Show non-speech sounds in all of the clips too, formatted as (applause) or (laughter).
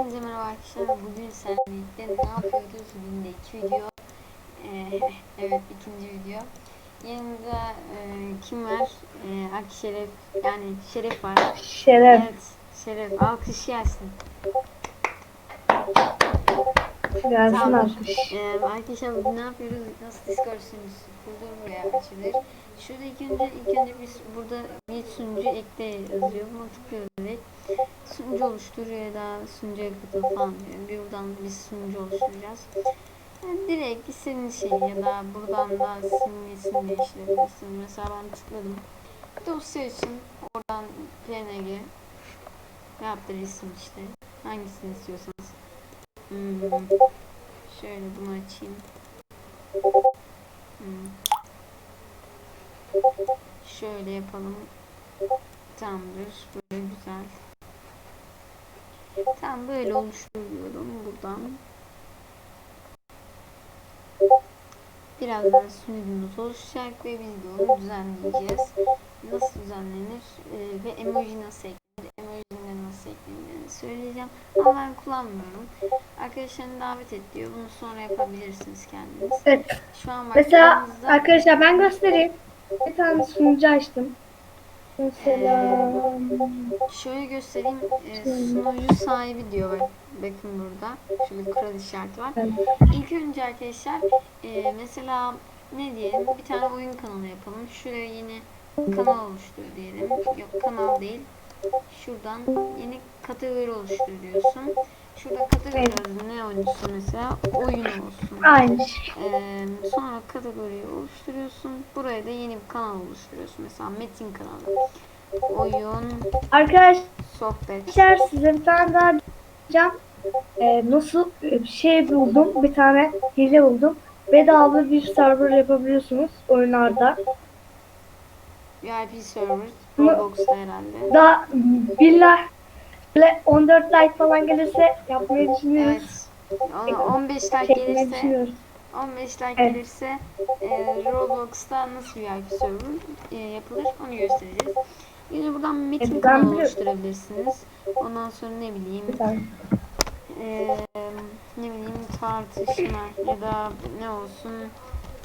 Hepinize merhaba arkadaşlar. Bugün seninle birlikte ne yapıyoruz? Günde iki video. Ee, (laughs) evet ikinci video. Yanımda e, kim var? E, Ak Şeref yani Şeref var. Şeref. Evet Şeref alkış gelsin. Gelsin alkış. Ee, arkadaşlar bugün ne yapıyoruz? Nasıl Discord sunucusu kurulur veya açılır? Şurada ilk önce ilk önce biz burada bir sunucu ekle yazıyor. Buna tıklıyoruz direkt. Sunucu oluştur ya da sunucuya katıl falan diyor. Bir buradan biz sunucu oluşturacağız. Yani direkt istediğiniz şey ya da buradan da simgesini değiştirebilirsiniz. Mesela ben tıkladım. Dosya için oradan PNG veyahut da resim işte. Hangisini istiyorsanız. Hmm. Şöyle bunu açayım. Hmm. Şöyle yapalım. Tamamdır. Tam böyle oluşturuyorum buradan. Birazdan sunucumuz oluşacak ve biz onu düzenleyeceğiz. Nasıl düzenlenir ee, ve emoji nasıl eklenir, emojileri nasıl eklenir söyleyeceğim. Ama ben kullanmıyorum. Arkadaşlarını davet et diyor. Bunu sonra yapabilirsiniz kendiniz. Evet. Şu an Mesela baktığınızda arkadaşlar ben göstereyim. Bir tane sunucu açtım. Mesela şöyle göstereyim. Ee, sunucu sahibi diyor. Bak, bakın burada. Şurada bir kral işareti var. İlk önce arkadaşlar e, mesela ne diyelim bir tane oyun kanalı yapalım. Şuraya yeni kanal oluştur diyelim. Yok kanal değil. Şuradan yeni kategori oluştur diyorsun. Şurada kategori Evet. adı ne oyuncusu mesela oyun olsun. aynı. Ee, sonra kategoriyi oluşturuyorsun. Buraya da yeni bir kanal oluşturuyorsun. Mesela metin kanalı. Oyun, Arkadaşlar sohbet. size bir tane daha diyeceğim. Ee, nasıl bir şey buldum. Bir tane hile buldum. Bedava bir server yapabiliyorsunuz oyunlarda. VIP server. Roblox'ta herhalde. Daha billah böyle 14 like falan gelirse yapmayı düşünüyoruz. Evet. Ona 15 like Çekmeyi gelirse düşünüyoruz. 15 like Evet. gelirse e, Roblox'ta nasıl VIP server e, yapılır onu göstereceğiz. Yine buradan metin Evet, ben kanalı biliyorum. oluşturabilirsiniz. Ondan sonra ne bileyim e, ne bileyim tartışma ya da ne olsun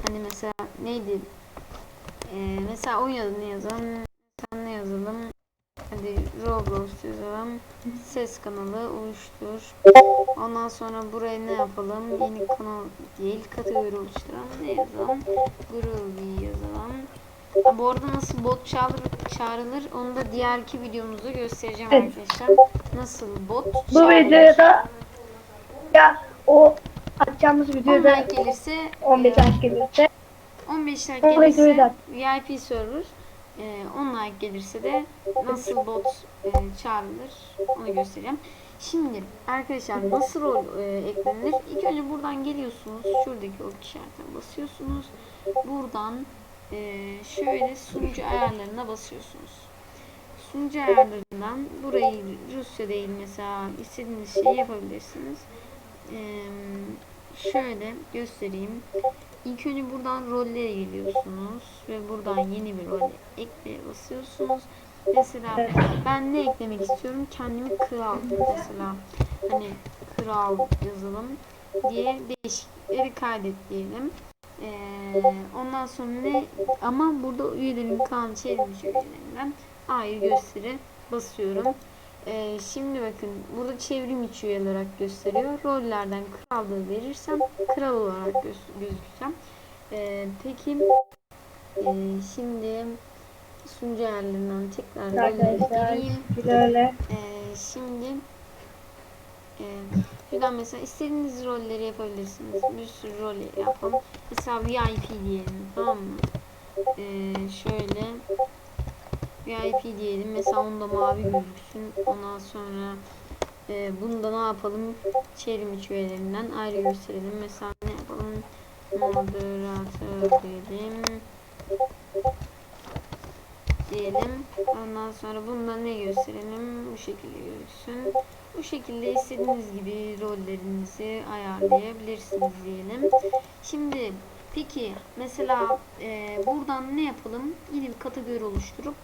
hani mesela neydi e, mesela oyun adını yazalım sen ne yazalım hadi Roblox yazalım ses kanalı oluştur ondan sonra buraya ne yapalım yeni kanal değil kategori oluşturalım ne yazalım Groovy yazalım Ha, bu arada nasıl bot çağrılır, çağrılır onu da diğerki videomuzda göstereceğim Evet. arkadaşlar nasıl bot Bu çağrılır. videoda ya o atacağımız 10 videoda like gelirse 15 e, like gelirse 15 like On like gelirse gelirse. VIP server e, 10 like gelirse de nasıl bot e, çağrılır onu göstereceğim. Şimdi arkadaşlar nasıl rol e, eklenir? İlk önce buradan geliyorsunuz. Şuradaki o işaretine basıyorsunuz. Buradan e, şöyle sunucu ayarlarına basıyorsunuz. Sunucu ayarlarından burayı Rusya değil mesela istediğiniz şeyi yapabilirsiniz. Eee, şöyle göstereyim. İlk önce buradan rollere geliyorsunuz ve buradan yeni bir rol ekle basıyorsunuz. Mesela ben ne eklemek istiyorum? Kendimi kral mesela hani kral yazalım diye değişiklikleri kaydet diyelim. Ee, ondan sonra ne ama burada üyelerin kan çevrimiçi üyelerinden ayrı gösteri basıyorum. Ee, şimdi bakın burada çevrim içi üye olarak gösteriyor. Rollerden krallığı verirsem kral olarak göz- gözükeceğim. Ee, peki e, şimdi sunucu ayarlarından tekrar gireyim. Ee, şimdi e, şuradan mesela istediğiniz rolleri yapabilirsiniz. Bir sürü rol yapalım. Mesela VIP diyelim tamam mı? Ee, şöyle VIP diyelim. Mesela onda mavi gözüksün. Ondan sonra e, bunu da ne yapalım? Çevrim içi üyelerinden ayrı gösterelim. Mesela ne yapalım? Moderatör diyelim. Diyelim. Ondan sonra bunda ne gösterelim? Bu şekilde gözüksün. Bu şekilde istediğiniz gibi rollerinizi ayarlayabilirsiniz diyelim. Şimdi peki mesela e, buradan ne yapalım? Yeni bir kategori oluşturup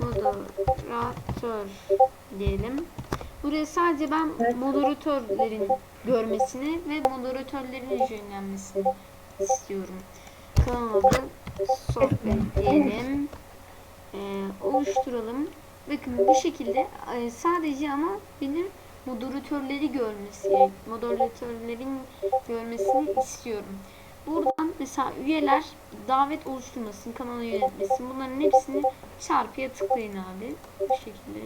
moderatör diyelim. Buraya sadece ben moderatörlerin görmesini ve moderatörlerin yönlenmesini istiyorum. Kanal adı sohbet diyelim. Ee, oluşturalım. Bakın bu şekilde e, sadece ama benim moderatörleri görmesi, moderatörlerin görmesini istiyorum. Buradan mesela üyeler davet oluşturmasın, kanalı yönetmesin. Bunların hepsini çarpıya tıklayın abi. Bu şekilde.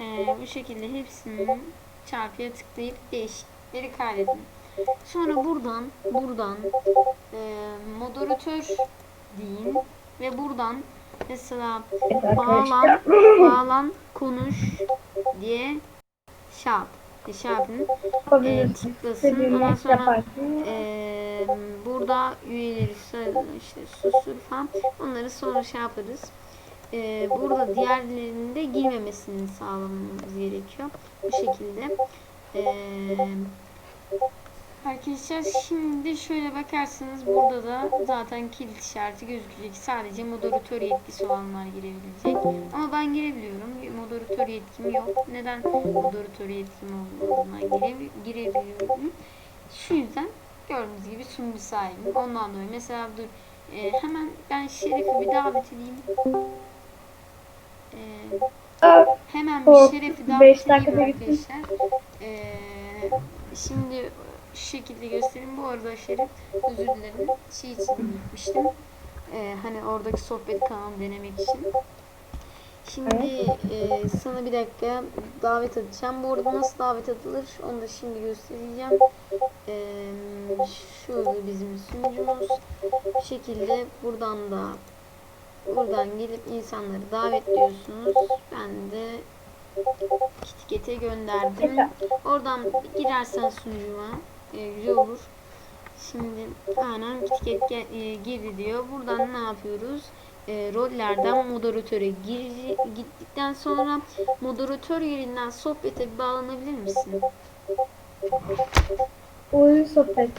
Ee, bu şekilde hepsini çarpıya tıklayıp değişiklikleri kaydedin. Sonra buradan buradan e, moderatör deyin ve buradan mesela bağlan bağlan konuş diye şey yap. Şey yapın. E, tıklasın. Ondan sonra. Eee burada üyeleri işte susur falan onları sonra şey yaparız. Eee, burada diğerlerinin de girmemesini sağlamamız gerekiyor. Bu şekilde. Eee, arkadaşlar şimdi şöyle bakarsanız burada da zaten kilit işareti gözükecek. Sadece moderatör yetkisi olanlar girebilecek. Ama ben girebiliyorum. Moderatör yetkim yok. Neden moderatör yetkim olmadığına gire, girebiliyorum? Şu yüzden gördüğünüz gibi sunucu sahibim. Ondan dolayı mesela dur e, hemen ben Şerif'i bir davet edeyim. E, hemen bir Şerif'i davet edeyim arkadaşlar. E, şimdi şu şekilde göstereyim. Bu arada Şerif özür dilerim. Şey için gitmiştim. E, hani oradaki sohbet kanalı denemek için. Şimdi e, sana bir dakika davet atacağım. Bu arada nasıl davet atılır onu da şimdi göstereceğim. E, şurada bizim sunucumuz. Bu şekilde buradan da buradan gelip insanları davetliyorsunuz. Ben de kitikete gönderdim. Oradan girersen sunucuma e, güzel olur. Şimdi aynen kitiket ge- e, girdi diyor. Buradan ne yapıyoruz? E, rollerden moderatöre gir, gittikten sonra moderatör yerinden sohbete bağlanabilir misin? oyun sohbet.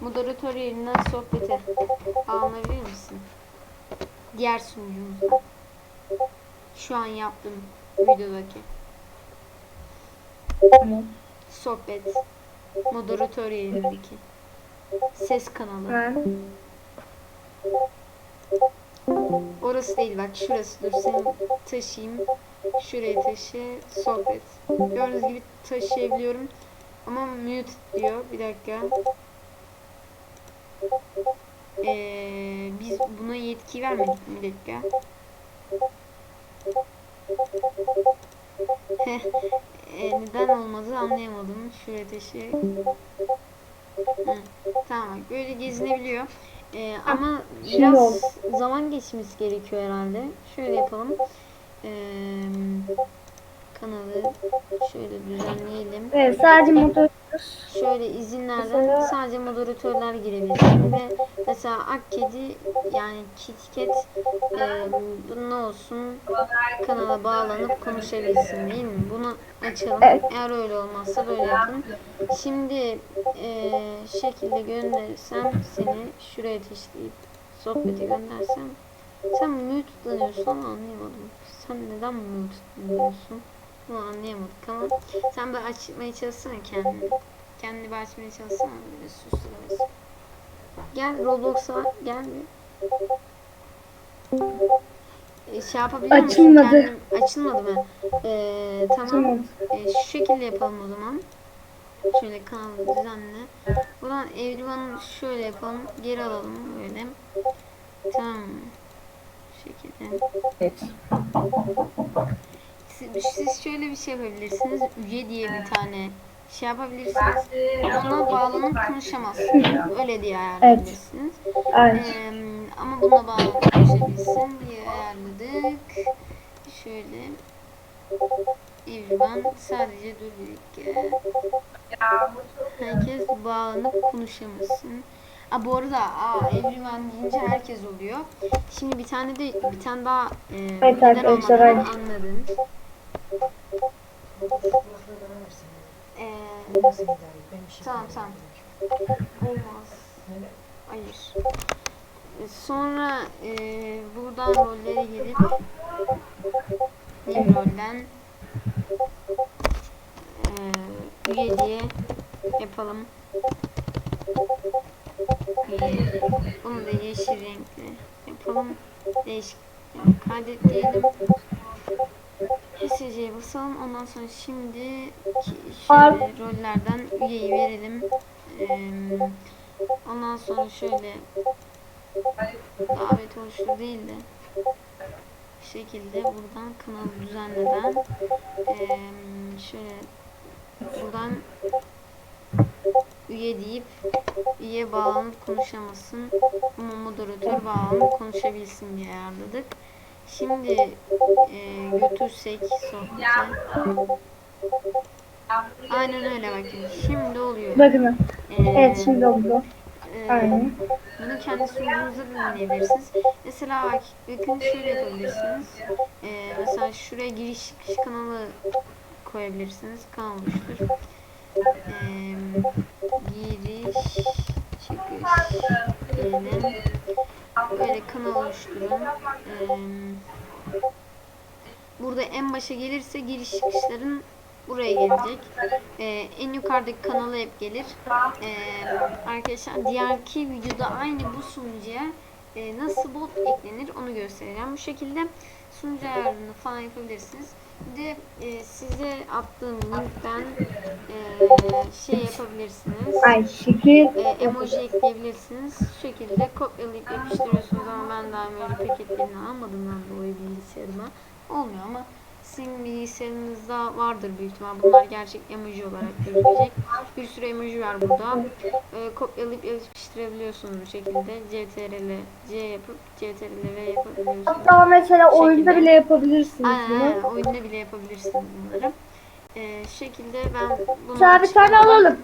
Moderatör yerinden sohbete bağlanabilir misin? Diğer sunucumuzda. Şu an yaptığım videodaki sohbet moderatör yerindeki ses kanalı. Ha. Orası değil bak şurası dur seni taşıyayım. Şuraya taşı sohbet. Gördüğünüz gibi taşıyabiliyorum. Ama mute diyor. Bir dakika. Ee, biz buna yetki vermedik? Bir dakika. Ee, neden olmadı anlayamadım. Şuraya taşı. Hı, tamam böyle gezinebiliyor. Ee, ama şimdi biraz oldu. zaman geçmesi gerekiyor herhalde. Şöyle yapalım. Ee, kanalı şöyle düzenleyelim. Evet sadece motor Şöyle izinlerden Mesela- sadece moderatörler girebilir ve mesela Akkedi yani KitKat e, bu ne olsun kanala bağlanıp konuşabilsin değil mi? Bunu açalım. Evet. Eğer öyle olmazsa böyle yapın. Şimdi e, şekilde gönderirsem seni şuraya taşıyıp sohbete göndersem sen mute tıklanıyorsun ama anlayamadım. Sen neden mute tıklanıyorsun? Bunu anlayamadık ama sen bir açmaya çalışsana kendini. Kendini bir açmaya çalışsana böyle susturabilirsin. Gel Roblox'a gel bir. E, şey yapabiliyor musun? Açılmadı. Kendin- açılmadı mı? E, tamam. Tamam. E, şu şekilde yapalım o zaman. Şöyle kanalı düzenle. Buradan everyone'ı şöyle yapalım. Geri alalım böyle. Tamam. Şu şekilde. Evet. Siz, siz şöyle bir şey yapabilirsiniz. Üye diye bir tane şey yapabilirsiniz. Ona bağlanıp konuşamazsınız. Öyle diye ayarlayabilirsiniz. Aynen. Ee, ama bununla bağlanıp konuşabilsin diye ayarladık. Şöyle. Everyone sadece dur bir dakika. Herkes bağlanıp konuşamasın. Aa, bu arada aa, everyone deyince herkes oluyor. Şimdi bir tane de bir tane daha e, Evet neden arkadaşlar, olmadığını aynen. Ee, Tamam, tamam. olmaz. Hayır. E, Sonra e, buradan rollere gelip üyeden e, üye diye yapalım. Bunu da yeşil renkli yapalım. Değişik yani kaydet diyelim. SC'ye basalım. Ondan sonra şimdi şöyle rollerden üyeyi verelim. Ondan sonra şöyle davet oluştur değil de bu şekilde buradan kanalı düzenleden şöyle buradan üye deyip üye bağlanıp konuşamasın ama moderatör bağlanıp konuşabilsin diye ayarladık. Şimdi eee, götürsek sohbete. Aynen öyle bakın. Şimdi oluyor. Bakın. Eee, Evet şimdi oldu. eee, Aynen. bunu kendi sunucunuza da deneyebilirsiniz. Mesela bak, bakın şöyle yapabilirsiniz. Ee, mesela şuraya giriş çıkış kanalı koyabilirsiniz. Kanal oluştur. Ee, giriş çıkış diyelim. Böyle kanal oluşturun. Ee, burada en başa gelirse giriş çıkışların buraya gelecek. Ee, en yukarıdaki kanala hep gelir. Ee, arkadaşlar diğerki videoda aynı bu sunucuya e, nasıl bot eklenir onu göstereceğim. Bu şekilde sunucu ayarını falan yapabilirsiniz. De e, size attığım linkten e, şey yapabilirsiniz. Ay şekil. E, emoji ekleyebilirsiniz. Şu şekilde kopyalayıp yapıştırıyorsunuz ama ben daha emoji paketlerini almadığımdan dolayı bilgisayarıma olmuyor ama sizin bilgisayarınızda vardır büyük ihtimal. Bunlar gerçek emoji olarak gözükecek. Bir sürü emoji var burada. E, kopyalayıp yapıştırabiliyorsunuz bu şekilde. CTRL C yapıp CTRL V yapabiliyorsunuz. Hatta mesela oyunda bile yapabilirsiniz Aynen, bunu. aynen. oyunda bile yapabilirsiniz bunları. E, şu şekilde ben bunu Mesela bir tane alalım.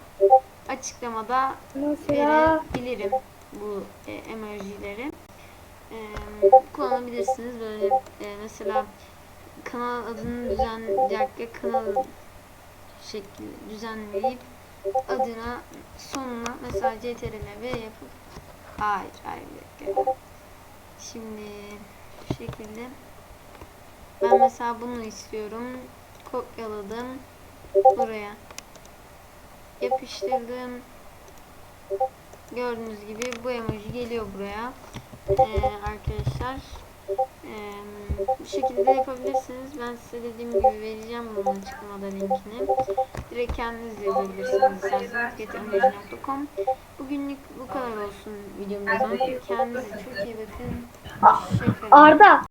açıklamada Mesela verebilirim bu e, emojileri. E, kullanabilirsiniz böyle e, mesela kanal adını düzenleyecek kanal şekli düzenleyip adına sonuna mesela CTRL V yapıp hayır hayır bir dakika. Şimdi şu şekilde. Ben mesela bunu istiyorum. Kopyaladım. Buraya yapıştırdım. Gördüğünüz gibi bu emoji geliyor buraya. Ee, arkadaşlar ee, bu şekilde de yapabilirsiniz. Ben size dediğim gibi vereceğim bunun açıklamada linkini. Direkt kendiniz yazabilirsiniz isterseniz getemoji.com Bugünlük bu kadar olsun videomuzdan. Kendinize çok iyi bakın. Arda